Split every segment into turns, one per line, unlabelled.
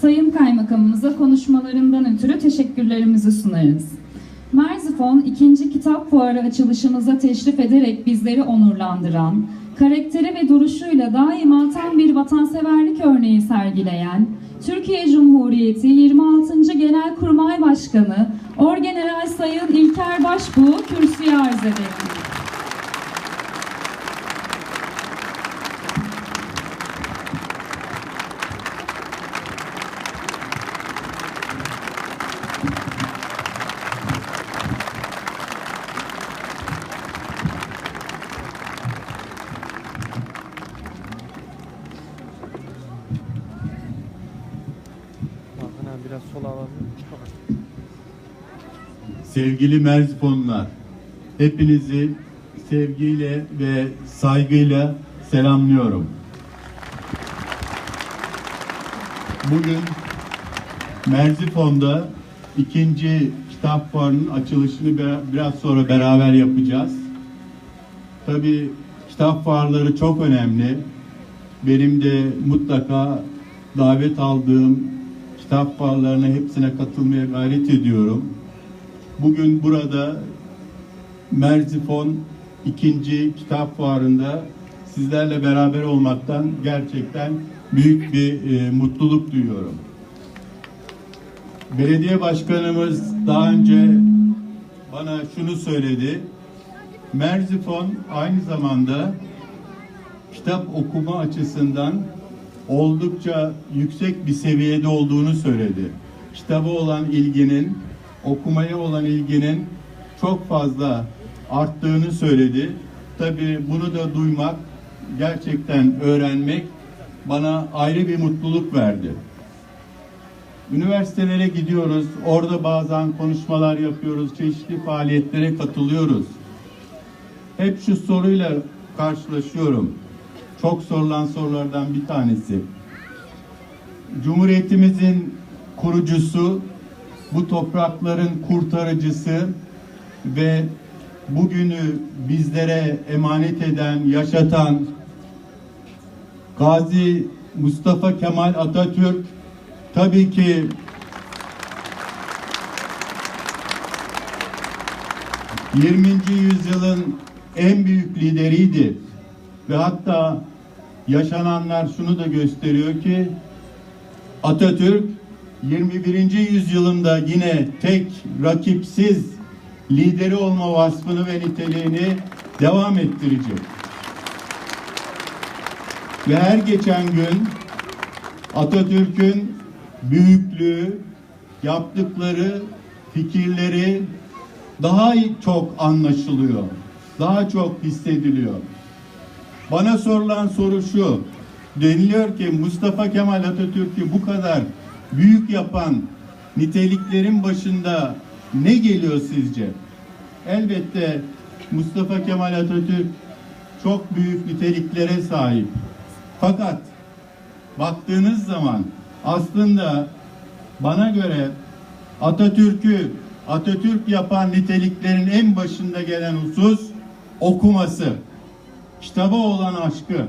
Sayın Kaymakamımıza konuşmalarından ötürü teşekkürlerimizi sunarız. Merzifon ikinci kitap fuarı açılışımıza teşrif ederek bizleri onurlandıran, karakteri ve duruşuyla daima tam bir vatanseverlik örneği sergileyen, Türkiye Cumhuriyeti 26. Genelkurmay Başkanı Orgeneral Sayın İlker Başbuğ kürsüye arz ederim.
Biraz sola?
Sevgili Merzifonlular, hepinizi sevgiyle ve saygıyla selamlıyorum. Bugün Merzifon'da ikinci kitap fuarının açılışını biraz sonra beraber yapacağız. Tabii kitap fuarları çok önemli. Benim de mutlaka davet aldığım kitap fuarlarına hepsine katılmaya gayret ediyorum. Bugün burada Merzifon ikinci kitap fuarında sizlerle beraber olmaktan gerçekten büyük bir e, mutluluk duyuyorum. Belediye başkanımız daha önce bana şunu söyledi. Merzifon aynı zamanda kitap okuma açısından oldukça yüksek bir seviyede olduğunu söyledi. Kitaba olan ilginin, okumaya olan ilginin çok fazla arttığını söyledi. Tabii bunu da duymak, gerçekten öğrenmek bana ayrı bir mutluluk verdi. Üniversitelere gidiyoruz, orada bazen konuşmalar yapıyoruz, çeşitli faaliyetlere katılıyoruz. Hep şu soruyla karşılaşıyorum. Çok sorulan sorulardan bir tanesi. Cumhuriyetimizin kurucusu, bu toprakların kurtarıcısı ve bugünü bizlere emanet eden, yaşatan Gazi Mustafa Kemal Atatürk tabii ki ...20. yüzyılın en büyük lideriydi. Ve hatta yaşananlar şunu da gösteriyor ki Atatürk 21. yüzyılında yine tek rakipsiz lideri olma vasfını ve niteliğini devam ettirecek. Ve her geçen gün Atatürk'ün büyüklüğü, yaptıkları, fikirleri daha çok anlaşılıyor. Daha çok hissediliyor. Bana sorulan soru şu. Deniliyor ki Mustafa Kemal Atatürk'ü bu kadar büyük yapan niteliklerin başında ne geliyor sizce? Elbette Mustafa Kemal Atatürk çok büyük niteliklere sahip. Fakat baktığınız zaman aslında bana göre Atatürk'ü Atatürk yapan niteliklerin en başında gelen husus okuması kitaba olan aşkı.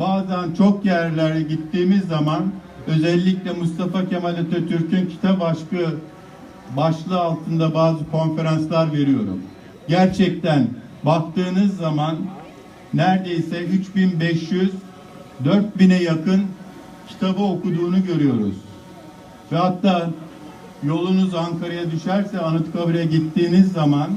Bazen çok yerlere gittiğimiz zaman özellikle Mustafa Kemal Atatürk'ün kitap aşkı başlığı altında bazı konferanslar veriyorum. Gerçekten baktığınız zaman neredeyse 3500 4000'e yakın kitabı okuduğunu görüyoruz. Ve hatta yolunuz Ankara'ya düşerse Anıtkabir'e gittiğiniz zaman